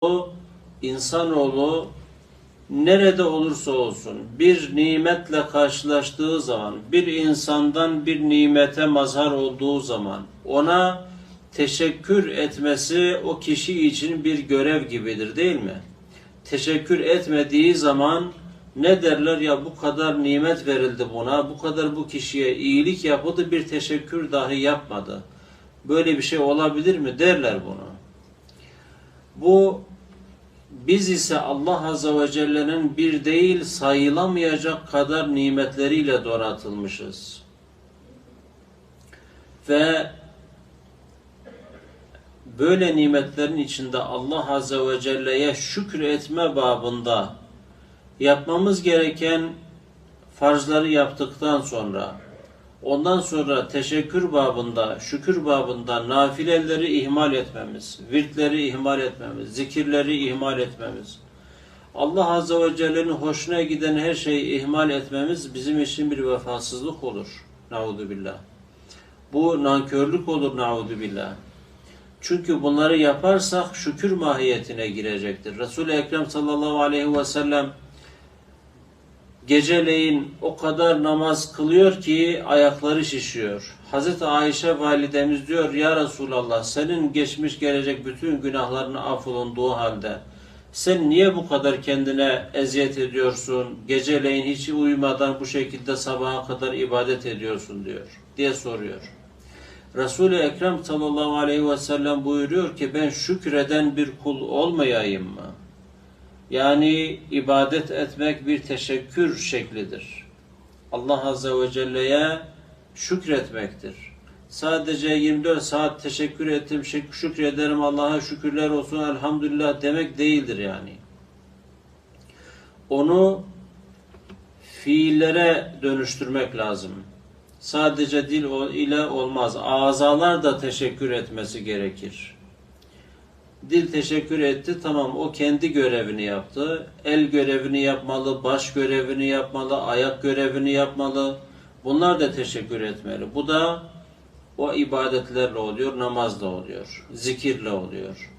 o insanoğlu nerede olursa olsun bir nimetle karşılaştığı zaman, bir insandan bir nimete mazhar olduğu zaman ona teşekkür etmesi o kişi için bir görev gibidir değil mi? Teşekkür etmediği zaman ne derler ya bu kadar nimet verildi buna, bu kadar bu kişiye iyilik yapıldı bir teşekkür dahi yapmadı. Böyle bir şey olabilir mi derler bunu. Bu biz ise Allah Azze ve Celle'nin bir değil sayılamayacak kadar nimetleriyle donatılmışız. Ve böyle nimetlerin içinde Allah Azze ve Celle'ye şükür etme babında yapmamız gereken farzları yaptıktan sonra Ondan sonra teşekkür babında, şükür babında nafileleri ihmal etmemiz, virtleri ihmal etmemiz, zikirleri ihmal etmemiz, Allah Azze ve Celle'nin hoşuna giden her şeyi ihmal etmemiz bizim için bir vefasızlık olur. Nauzu billah. Bu nankörlük olur nauzu billah. Çünkü bunları yaparsak şükür mahiyetine girecektir. Resul-i Ekrem sallallahu aleyhi ve sellem geceleyin o kadar namaz kılıyor ki ayakları şişiyor. Hazreti Ayşe validemiz diyor ya Resulallah senin geçmiş gelecek bütün günahların affolunduğu halde sen niye bu kadar kendine eziyet ediyorsun? Geceleyin hiç uyumadan bu şekilde sabaha kadar ibadet ediyorsun diyor diye soruyor. Resul-i Ekrem sallallahu aleyhi ve sellem buyuruyor ki ben şükreden bir kul olmayayım mı? Yani ibadet etmek bir teşekkür şeklidir. Allah Azze ve Celle'ye şükretmektir. Sadece 24 saat teşekkür ettim, şük- şükrederim, Allah'a şükürler olsun, elhamdülillah demek değildir yani. Onu fiillere dönüştürmek lazım. Sadece dil ile olmaz. Azalar da teşekkür etmesi gerekir. Dil teşekkür etti. Tamam o kendi görevini yaptı. El görevini yapmalı, baş görevini yapmalı, ayak görevini yapmalı. Bunlar da teşekkür etmeli. Bu da o ibadetlerle oluyor, namazla oluyor, zikirle oluyor.